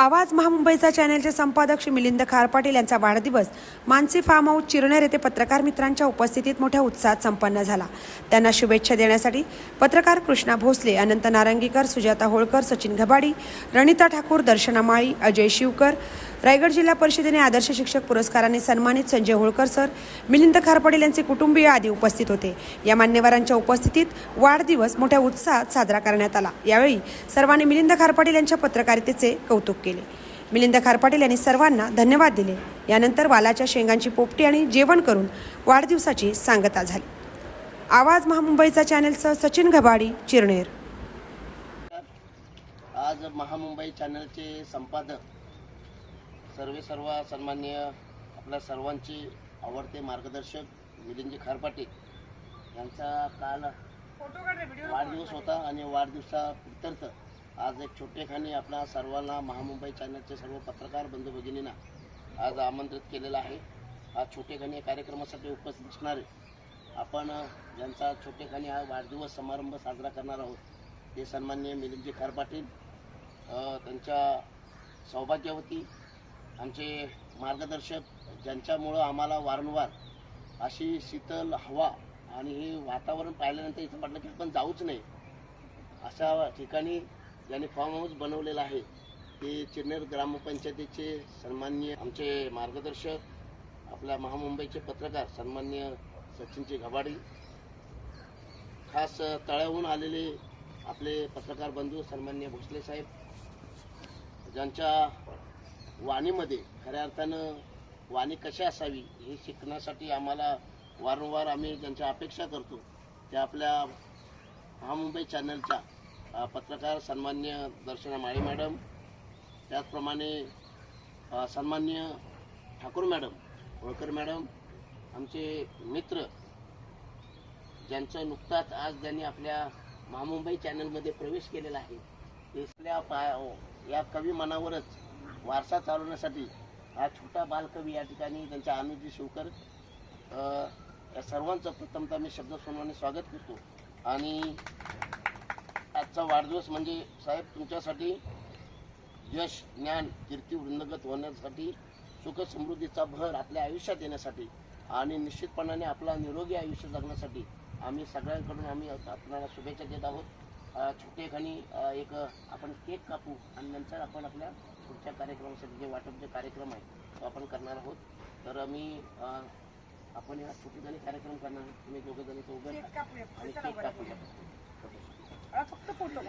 आवाज महामुंबईचा चॅनलचे संपादक श्री मिलिंद खार पाटील यांचा वाढदिवस. मानसी फार्म हाऊस चिरनेर येथे पत्रकार मित्रांच्या उपस्थितीत मोठ्या उत्साहात संपन्न झाला. त्यांना शुभेच्छा देण्यासाठी पत्रकार कृष्णा भोसले अनंत नारंगीकर सुजाता होळकर सचिन घबाडी रणिता ठाकूर दर्शना माळी अजय शिवकर रायगड जिल्हा परिषदेने आदर्श शिक्षक पुरस्काराने सन्मानित संजय होळकर सर मिलिंद खारपडेल यांचे कुटुंबीय आदी उपस्थित होते. या मान्यवरांच्या उपस्थितीत वाढदिवस मोठ्या उत्साहात साजरा करण्यात आला. यावेळी सर्वांनी मिलिंद खारपाटील यांच्या पत्रकारितेचे कौतुक केले. मिलिंद खारपाटील यांनी सर्वांना धन्यवाद दिले. यानंतर वालाच्या शेंगांची पोपटी आणि जेवण करून वाढदिवसाची सांगता झाली. आवाज महामुंबईचा चॅनलसह सचिन घबाडी चिरणेर आज महामुंबई चॅनलचे संपादक सर्वे सर्व सन्मान्य आपल्या सर्वांचे आवडते मार्गदर्शक मिलिंदजी खारपाटे यांचा काल वाढदिवस होता आणि वाढदिवसाप्रित्यर्थ आज एक छोटेखानी आपल्या सर्वांना महामुंबई चॅनलचे सर्व पत्रकार बंधू भगिनींना आज आमंत्रित केलेलं आहे. आज छोटेखानी या कार्यक्रमासाठी उपस्थित असणारे आपण ज्यांचा छोटेखानी हा वाढदिवस समारंभ साजरा करणार आहोत ते सन्मान्य मिलिंदजी खार पाटील त्यांच्या सौभाग्यवती आमचे मार्गदर्शक ज्यांच्यामुळं आम्हाला वारंवार अशी शीतल हवा आणि हे वातावरण पाहिल्यानंतर इथं वाटलं की आपण जाऊच नाही. अशा ठिकाणी ज्यांनी फार्म हाऊस बनवलेलं आहे ते चिरनेर ग्रामपंचायतीचे सन्मान्य आमचे मार्गदर्शक आपल्या महामुंबईचे पत्रकार सन्मान्य सचिनजी घबाडी खास तळ्याहून आलेले आपले पत्रकार बंधू सन्मान्य भोसले साहेब ज्यांच्या वाणीमध्ये. खऱ्या अर्थानं वाणी कशी असावी हे शिकण्यासाठी आम्हाला वारंवार आम्ही ज्यांच्या अपेक्षा करतो त्या आपल्या महामुंबई चॅनलच्या पत्रकार सन्मान्य दर्शना माळी मॅडम त्याचप्रमाणे सन्मान्य ठाकूर मॅडम होळकर मॅडम आमचे मित्र ज्यांचं नुकताच आज त्यांनी आपल्या महामुंबई चॅनलमध्ये प्रवेश केलेला आहे ते आपल्या पा- या कवी मनावरच वारसा चालवण्यासाठी हा छोटा बालकवी या ठिकाणी त्यांच्या अनुजी शिवकर या सर्वांचं प्रथमतः मी शब्द सन्माने स्वागत करतो. आणि आजचा वाढदिवस म्हणजे साहेब तुमच्यासाठी यश ज्ञान कीर्ती वृंदगत होण्यासाठी सुख समृद्धीचा भर आपल्या आयुष्यात येण्यासाठी आणि निश्चितपणाने आपला निरोगी आयुष्य जगण्यासाठी आम्ही सगळ्यांकडून आम्ही आपल्याला शुभेच्छा देत आहोत. छुटेखानी एक आपण केक कापू आणि नंतर आपण आपल्या पुढच्या कार्यक्रमासाठी जे वाटप जे कार्यक्रम आहे तो आपण करणार आहोत. तर मी आपण या छुटेखानी कार्यक्रम करणार आहोत. तुम्ही दोघं तो उभे आणि केक कापूया. फक्त फोटो